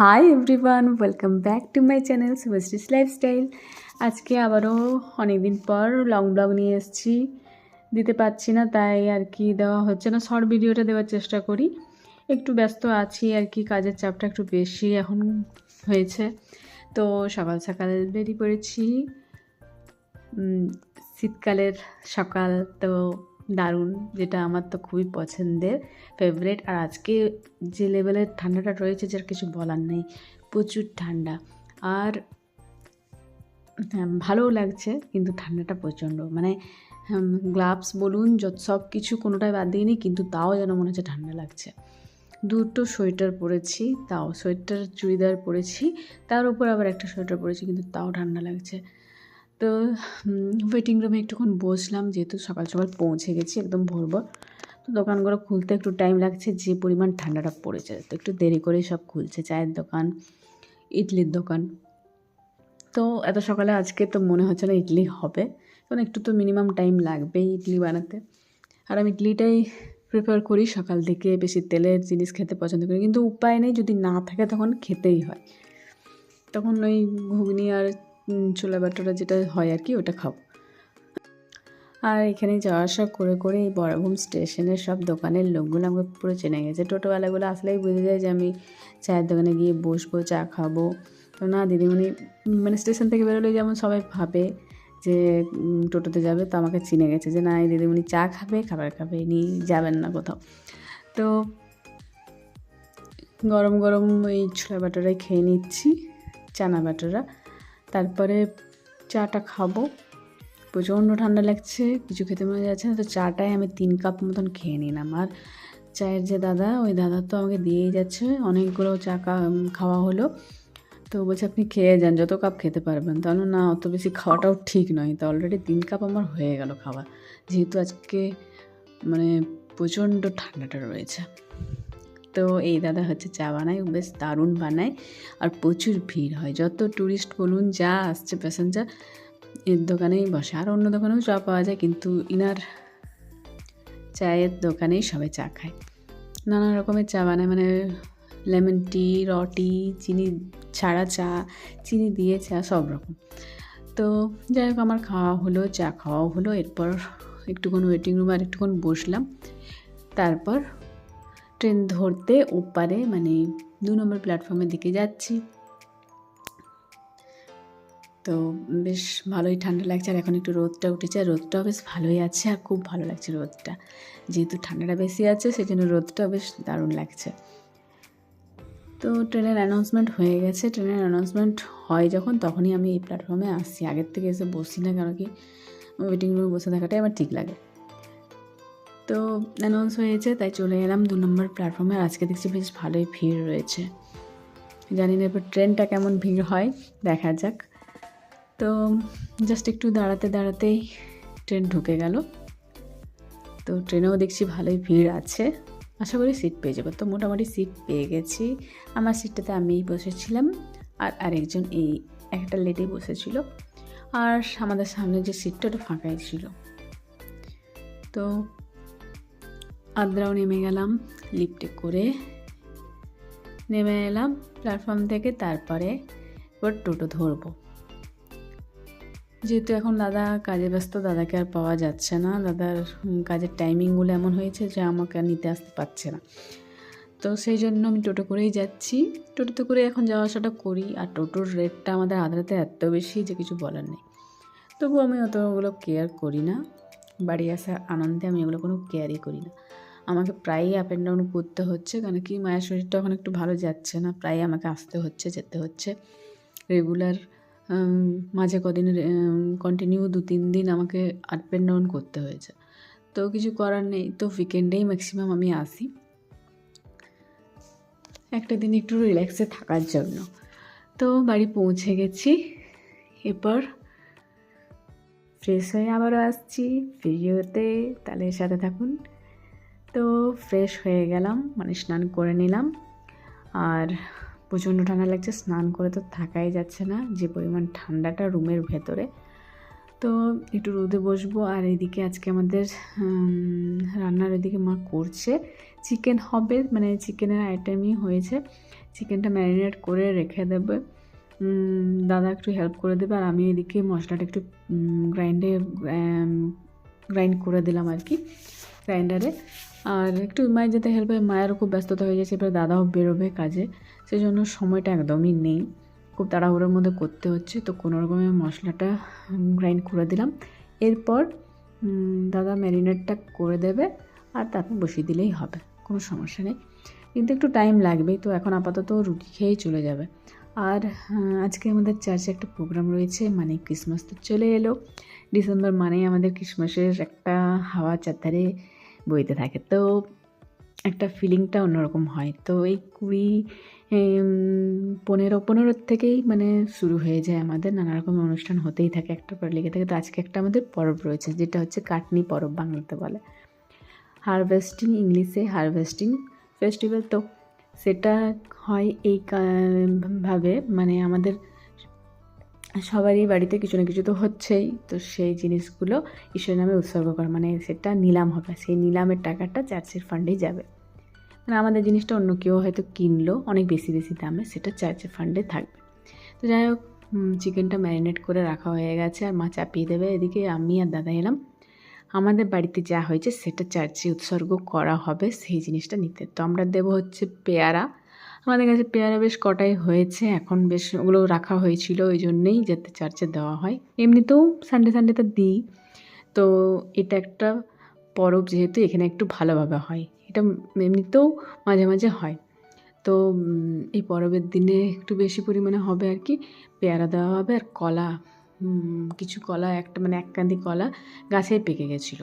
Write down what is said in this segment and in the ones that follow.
Hi everyone welcome back to my channel Subhashree's lifestyle আজকে আবারও অনেকদিন পর লং ব্লগ নিয়ে এসেছি। দিতে পারছি না, তাই আর কি দেওয়া হচ্ছে না। শর্ট ভিডিওটা দেওয়ার চেষ্টা করি। একটু ব্যস্ত আছি, আর কি কাজের চাপটা একটু বেশি এখন হয়েছে। তো সকাল সকাল বেরিয়ে পড়েছি। শীতকালের সকাল, তো দারুণ যেটা আমার তো খুবই পছন্দের ফেভারেট আর আজকে যে লেভেলের ঠান্ডাটা রয়েছে যার কিছু বলার নেই প্রচুর ঠান্ডা। আর হ্যাঁ, ভালোও লাগছে কিন্তু ঠান্ডাটা প্রচণ্ড। মানে গ্লাভস বলুন যত সব কিছু কোনোটাই বাদ দিইনি কিন্তু তাও যেন মনে হচ্ছে ঠান্ডা লাগছে। দুটো সোয়েটার পরেছি তাও সোয়েটার চুড়িদার পরেছি তার উপর আবার একটা সোয়েটার পরেছি কিন্তু তাও ঠান্ডা লাগছে। তো ওয়েটিং রুমে একটুক্ষণ বসলাম, যেহেতু সকাল সকাল পৌঁছে গেছি একদম ভোর ভোর তো দোকানগুলো খুলতে একটু টাইম লাগছে, যে পরিমাণ ঠান্ডাটা পড়েছে। তো একটু দেরি করেই সব খুলছে, চায়ের দোকান, ইডলির দোকান। তো এত সকালে আজকে তো মনে হচ্ছে না ইডলি হবে। কারণ একটু তো মিনিমাম টাইম লাগবেই ইডলি বানাতে। আর আমি ইডলিটাই প্রিফার করি সকাল থেকে বেশি তেলের জিনিস খেতে পছন্দ করি। কিন্তু উপায় নেই, যদি না থাকে তখন খেতেই হয়। তখন ওই ঘুগনি আর ছোলা বাটোরা যেটা হয় আর কি, ওটা খাব। আর এখানে যাওয়া আসা করে করে এই বড়ভূম স্টেশনের সব দোকানের লোকগুলো আমাকে পুরো চেনে গেছে। টোটোওয়ালাগুলো আসলেই বুঝে যায় যে আমি চায়ের দোকানে গিয়ে বসবো, চা খাব। তো না, দিদিমণি মানে স্টেশন থেকে বেরোলে যেমন সবাই ভাবে যে টোটোতে যাবে, তো আমাকে চিনে গেছে যে না, এই দিদিমণি চা খাবে, খাবার খাবে, ইনি যাবেন না কোথাও। তো গরম গরম ওই ছোলা বাটোরাই খেয়ে নিচ্ছি, চানা বাটোরা। তারপরে চাটা খাব। প্রচণ্ড ঠান্ডা লাগছে, কিছু খেতে মনে যাচ্ছে না, তো চাটাই আমি তিন কাপ মতন খেয়ে নিলাম। আর চায়ের যে দাদা, ওই দাদা তো আমাকে দিয়েই যাচ্ছে, অনেকগুলো চা খাওয়া হলো। তো বলছে, আপনি খেয়ে যান, যত কাপ খেতে পারবেন। তাহলে না, অত বেশি খাওয়াটাও ঠিক নয়। তো অলরেডি তিন কাপ আমার হয়ে গেল খাওয়া। যেহেতু আজকে মানে প্রচণ্ড ঠান্ডাটা রয়েছে। তো এই দাদা হচ্ছে চা বানায়, ও বেশ দারুণ বানায় আর প্রচুর ভিড় হয়। যত ট্যুরিস্ট বলুন, যা আসছে প্যাসেঞ্জার এর দোকানেই বসে। আর অন্য দোকানেও চা পাওয়া যায়, কিন্তু ইনার চায়ের দোকানেই সবাই চা খায়। নানা রকমের চা বানায় মানে লেমন টি রটি চিনি ছাড়া চা, চিনি দিয়ে চা, সব রকম। তো যাই হোক, আমার খাওয়া হলো, চা খাওয়াও হলো। এরপর একটুক্ষণ ওয়েটিং রুমে আর একটুক্ষণ বসলাম। তারপর ট্রেন ধরতে ওপারে মানে দু নম্বর প্ল্যাটফর্মের দিকে যাচ্ছি। তো বেশ ভালোই ঠান্ডা লাগছে, আর এখন একটু রোদটা উঠেছে, আর রোদটাও বেশ ভালোই আছে, আর খুব ভালো লাগছে রোদটা। যেহেতু ঠান্ডাটা বেশি আছে সেই জন্য রোদটাও বেশ দারুণ লাগছে। তো ট্রেনের অ্যানাউন্সমেন্ট হয়ে গেছে। ট্রেনের অ্যানাউন্সমেন্ট হয় যখন, তখনই আমি এই প্ল্যাটফর্মে আসছি আগের থেকে এসে বসি না কেন কি ওয়েটিং রুমে বসে থাকাটাই আমার ঠিক লাগে। তো অ্যানাউন্স হয়েছে, তাই চলে এলাম দু নম্বর প্ল্যাটফর্মে আজকে দেখছি বেশ ভালোই ভিড় রয়েছে। জানি না এরপর ট্রেনটা কেমন ভিড় হয়, দেখা যাক। তো জাস্ট একটু দাঁড়াতে দাঁড়াতেই ট্রেন ঢুকে গেল। তো ট্রেনেও দেখছি ভালোই ভিড় আছে। আশা করি সিট পেয়ে যাব। তো মোটামুটি সিট পেয়ে গেছি। আমার সিটটাতে আমিই বসেছিলাম। আর আরেকজন এই একটা লেডি বসেছিল। আর আমাদের সামনে যে সিটটা ওটা ফাঁকাই ছিল। তো আদ্রাও নেমে গেলাম, লিফটে করে নেমে এলাম প্ল্যাটফর্ম থেকে তারপরে এবার টোটো ধরবো। যেহেতু এখন দাদা কাজে ব্যস্ত, দাদাকে আর পাওয়া যাচ্ছে না। দাদার কাজের টাইমিংগুলো এমন হয়েছে যে আমাকে আর নিতে আসতে পারছে না। তো সেই জন্য আমি টোটো করেই যাচ্ছি। টোটোতে করে এখন যাওয়া আসাটা করি। আর টোটোর রেটটা আমাদের আদ্রাতে এত বেশি যে কিছু বলার নেই। তবু আমি অতগুলো কেয়ার করি না। বাড়ি আসার আনন্দে আমি এগুলো কোনো কেয়ারই করি না। আমাকে প্রায়ই আপ অ্যান্ড ডাউন করতে হচ্ছে। কারণ কি মায়ের শরীরটা এখন একটু ভালো যাচ্ছে না প্রায় আমাকে আসতে হচ্ছে, যেতে হচ্ছে। রেগুলার মাঝে কদিন কন্টিনিউ দু তিন দিন আমাকে আপ অ্যান্ড ডাউন করতে হয়েছে। তো কিছু করার নেই, তো উইকেন্ডেই ম্যাক্সিমাম আমি আসি। একটা দিন একটু রিল্যাক্সে থাকার জন্য। তো বাড়ি পৌঁছে গেছি। এরপর ফ্রেশ হয়ে আবারও আসছি। ভিডিওতে তাহলে সাথে থাকুন। তো ফ্রেশ হয়ে গেলাম মানে স্নান করে নিলাম। আর প্রচণ্ড ঠান্ডা লাগছে, স্নান করে তো থাকাই যাচ্ছে না, যে পরিমাণ ঠান্ডাটা রুমের ভেতরে। তো একটু রোদে বসবো, আর এদিকে আজকে আমাদের রান্নার এদিকে মা করছে। চিকেন হবে মানে চিকেনের আইটেমই হয়েছে। চিকেনটা ম্যারিনেট করে রেখে দেবে। দাদা একটু হেল্প করে দেবে, আর আমি এদিকে মশলাটা একটু গ্রাইন্ডে গ্রাইন্ড করে দিলাম আর কি গ্রাইন্ডারে আর একটু মায়ের যেতে হেল্প হয়, মায়েরও খুব ব্যস্ততা হয়ে যাচ্ছে, এবার দাদাও বেরোবে কাজে সেই জন্য সময়টা একদমই নেই। খুব তাড়াহুড়োর মধ্যে করতে হচ্ছে, তো কোনো রকমের মশলাটা গ্রাইন্ড করে দিলাম। এরপর দাদা ম্যারিনেটটা করে দেবে, আর তারপর বসিয়ে দিলেই হবে, কোনো সমস্যা নেই। কিন্তু একটু টাইম লাগবেই, তো এখন আপাতত রুটি খেয়েই চলে যাবে। আর আজকে আমাদের চার্চে একটা প্রোগ্রাম রয়েছে মানে ক্রিসমাস তো চলে এলো। ডিসেম্বর মানেই আমাদের ক্রিসমাসের একটা হাওয়া চারধারে বইতে থাকে। তো একটা ফিলিংটা অন্যরকম হয়। তো এই কুড়ি পনেরো পনেরো থেকেই মানে শুরু হয়ে যায় আমাদের। নানা রকম অনুষ্ঠান হতেই থাকে একটা পর লেগে থাকে। তো আজকে একটা আমাদের পরব রয়েছে, যেটা হচ্ছে কাটনি পরব বাংলাতে বলে। হারভেস্টিং ইংলিশে হারভেস্টিং ফেস্টিভ্যাল। তো সেটা হয় এই ভাবে মানে আমাদের সবারই বাড়িতে কিছু না কিছু তো হচ্ছেই। তো সেই জিনিসগুলো ঈশ্বরের নামে উৎসর্গ করা। মানে সেটা নিলাম হবে। সেই নিলামের টাকাটা চার্চের ফান্ডেই যাবে। মানে আমাদের জিনিসটা অন্য কেউ হয়তো কিনলো, অনেক বেশি বেশি দামে, সেটা চার্চের ফান্ডে থাকবে। তো যাই হোক চিকেনটা ম্যারিনেট করে রাখা হয়ে গেছে আর মা চাপিয়ে দেবে। এদিকে আমি আর দাদা এলাম। আমাদের বাড়িতে যা হয়েছে, সেটা চার্চে উৎসর্গ করা হবে। সেই জিনিসটা নিতে। তো আমরা দেবো হচ্ছে পেয়ারা। আমাদের কাছে পেয়ারা বেশ কটাই হয়েছে, এখন বেশ ওগুলো রাখা হয়েছিল, ওই জন্যেই যাতে চার্চে দেওয়া হয়। এমনিতেও সানডে সানডেতে দিই, তো এটা একটা পরব যেহেতু এখানে একটু ভালোভাবে হয়। এটা এমনিতেও মাঝে মাঝে হয়। তো এই পরবের দিনে একটু বেশি পরিমাণে হবে আর কি, পেয়ারা দেওয়া হবে আর কলা কিছু কলা, একটা মানে এক কান্দি কলা গাছে পেকে গেছিল।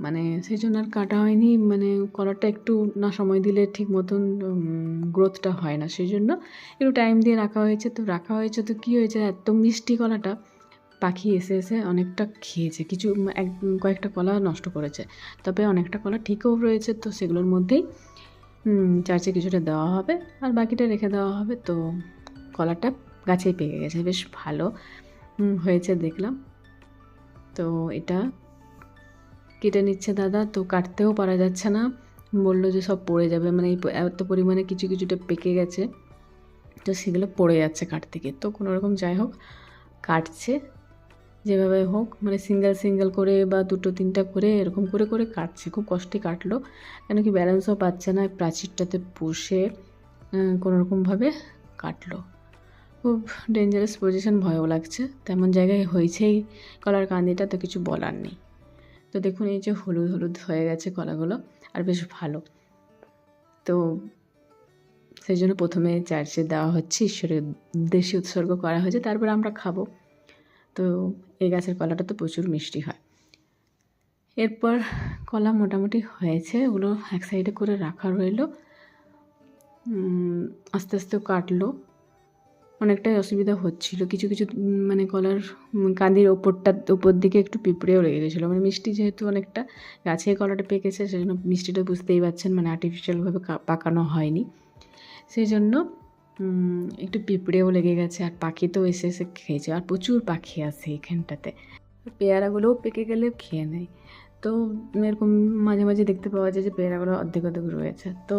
মানে সেই জন্য আর কাটা হয়নি। মানে কলাটা একটু না সময় দিলে ঠিক মতন গ্রোথটা হয় না। সেই জন্য একটু টাইম দিয়ে রাখা হয়েছে। তো রাখা হয়েছে তো কী হয়েছে? এত মিষ্টি কলাটা পাখি এসে এসে অনেকটা খেয়েছে। কিছু, এক, কয়েকটা কলা নষ্ট করেছে। তবে অনেকটা কলা ঠিকও রয়েছে। তো সেগুলোর মধ্যেই চার্চে কিছুটা দেওয়া হবে। আর বাকিটা রেখে দেওয়া হবে। তো কলাটা গাছেই পেকে গেছে। বেশ ভালো হয়েছে দেখলাম। তো এটা কেটে নিচ্ছে দাদা তো কাটতেও পারা যাচ্ছে না। বলল যে সব পড়ে যাবে মানে এই এত পরিমাণে কিছু কিছুটা পেকে গেছে তো সেগুলো পড়ে যাচ্ছে কাটতে গিয়ে তো কোনো রকম যাই হোক কাটছে যেভাবে হোক মানে সিঙ্গেল সিঙ্গেল করে বা দুটো তিনটা করে এরকম করে করে কাটছে। খুব কষ্টে কাটলো কেন কি ব্যালেন্সও পাচ্ছে না প্রাচীরটাতে বসে আহ, কোনো রকমভাবে কাটলো। খুব ডেঞ্জারাস পজিশন ভয়ও লাগছে। তেমন জায়গায় হয়েছেই কলার কান্দিটা তো কিছু বলার নেই। তো দেখুন, এই যে হলুদ হলুদ হয়ে গেছে কলাগুলো, আর বেশ ভালো। তো সেই জন্য প্রথমে চার্চে দেওয়া হচ্ছে, ঈশ্বরের উদ্দেশ্যে উৎসর্গ করা হয়েছে, তারপর আমরা খাব। তো এই গাছের কলাটা তো প্রচুর মিষ্টি হয়। এরপর কলা মোটামুটি হয়েছে, ওগুলো এক সাইডে করে রাখা রইল। আস্তে আস্তে কাটলো। অনেকটাই অসুবিধা হচ্ছিল। কিছু কিছু মানে কলার কাঁদির ওপরটা, ওপর দিকে একটু পিঁপড়েও লেগে গেছিল। মানে মিষ্টি যেহেতু অনেকটা গাছে কলাটা পেকেছে সেই জন্য মিষ্টিটা বুঝতেই পারছেন মানে আর্টিফিশিয়ালভাবে পাকানো হয়নি। সেই জন্য একটু পিঁপড়েও লেগে গেছে আর পাখি তো এসে এসে খেয়েছে। আর প্রচুর পাখি আছে এখানটাতে। পেয়ারাগুলোও পেকে গেলে খেয়ে নেয়। তো এরকম মাঝে মাঝে দেখতে পাওয়া যায় যে পেয়ারাগুলো অর্ধেক অর্ধেক রয়েছে। তো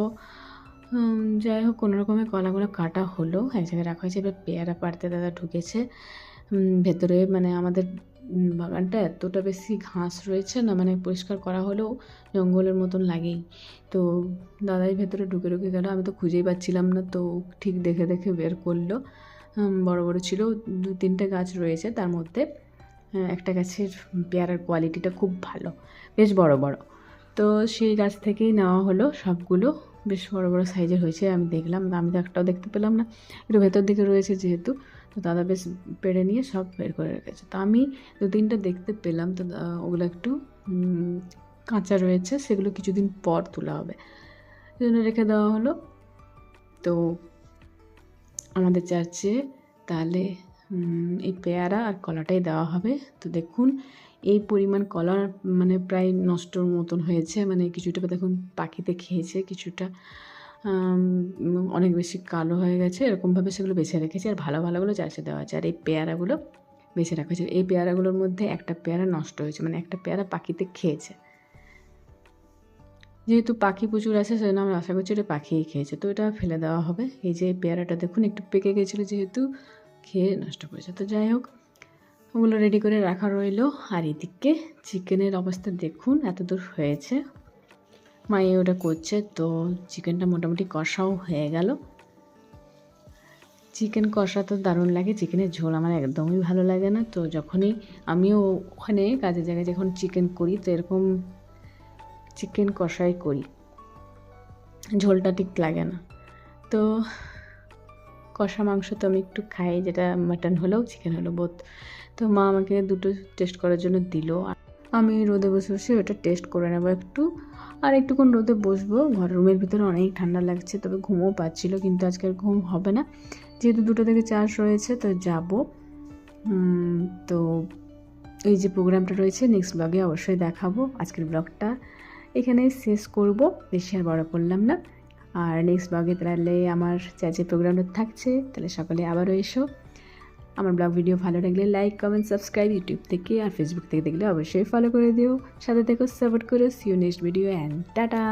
যাই হোক, কোনো রকমের কলাগুলো কাটা হলো। এক জায়গায় রাখা হয়েছে, এবার পেয়ারা পাড়তে দাদা ঢুকেছে। ভেতরে মানে আমাদের বাগানটা এতটা বেশি ঘাস রয়েছে না মানে পরিষ্কার করা হলেও জঙ্গলের মতন লাগেই। তো দাদাই ভেতরে ঢুকে ঢুকে গেল, আমি তো খুঁজেই পাচ্ছিলাম না, তো ঠিক দেখে দেখে বের করল। বড় বড় ছিল, দু তিনটে গাছ রয়েছে, তার মধ্যে একটা গাছের পেয়ারার কোয়ালিটিটা খুব ভালো, বেশ বড় বড়। তো সেই গাছ থেকেই নেওয়া হলো সবগুলো। বেশ বড় বড় সাইজের হয়েছে, আমি দেখলাম। আমি তো একটাও দেখতে পেলাম না। একটু ভেতর দিকে রয়েছে যেহেতু, তো দাদা বেশ পেড়ে নিয়ে সব বের করে রেখেছে। তো আমি দু তিনটা দেখতে পেলাম, তো ওগুলো একটু কাঁচা রয়েছে, সেগুলো কিছুদিন পর তোলা হবে। জন্য রেখে দেওয়া হলো। তো আমাদের চার্চে তাহলে এই পেয়ারা আর কলাটাই দেওয়া হবে। তো দেখুন এই পরিমাণ কলার মানে প্রায় নষ্টর মতন হয়েছে। মানে কিছুটা দেখুন পাখিতে খেয়েছে, কিছুটা অনেক বেশি কালো হয়ে গেছে। এরকমভাবে সেগুলো বেছে রেখেছি আর ভালো ভালোগুলো চার্চে দেওয়া আছে আর এই পেয়ারাগুলো বেছে রাখা হয়েছে। এই পেয়ারাগুলোর মধ্যে একটা পেয়ারা নষ্ট হয়েছে। মানে একটা পেয়ারা পাখিতে খেয়েছে। যেহেতু পাখি প্রচুর আছে, সেজন্য আমরা আশা করছি এটা পাখিই খেয়েছে। তো এটা ফেলে দেওয়া হবে। এই যে পেয়ারাটা দেখুন, একটু পেকে গেছিল যেহেতু, খেয়ে নষ্ট করেছে। তো যাই হোক ওগুলো রেডি করে রাখা রইল। আর এদিকে চিকেনের অবস্থা দেখুন এত দূর হয়েছে মায়ে ওটা করছে, তো চিকেনটা মোটামুটি কষাও হয়ে গেল। চিকেন কষা তো দারুণ লাগে চিকেনের ঝোল আমার একদমই ভালো লাগে না। তো যখনই আমিও ওখানে কাজের জায়গায় যখন চিকেন করি, তো এরকম চিকেন কষাই করি। ঝোলটা ঠিক লাগে না। তো কষা মাংস তো আমি একটু খাই, যেটা মাটন হলেও চিকেন হলো বোধ তো মা আমাকে দুটো টেস্ট করার জন্য দিল। আমি রোদে বসে বসে ওটা টেস্ট করে নেব একটু। আর একটুক্ষণ রোদে বসবো। ঘর রুমের ভিতরে অনেক ঠান্ডা লাগছে, তবে ঘুমও পাচ্ছিল, কিন্তু আজকে আর ঘুম হবে না। যেহেতু দুটো থেকে চার্জ রয়েছে, তো যাব। তো এই যে প্রোগ্রামটা রয়েছে নেক্সট ব্লগে অবশ্যই দেখাবো। আজকের ব্লগটা এখানে শেষ করব। বেশি আর বড় করলাম না। আর নেক্সট ব্লগে তাহলে আমার যে প্রোগ্রামটা থাকছে, তাহলে সকালে আবারও এসো। আমার ব্লগ ভিডিও ভালো লাগলে লাইক কমেন্ট সাবস্ক্রাইব ইউটিউব থেকে আর ফেসবুক থেকে দেখলে অবশ্যই ফলো করে দিও। সাথে দেখো সাপোর্ট করো। See you next video and tata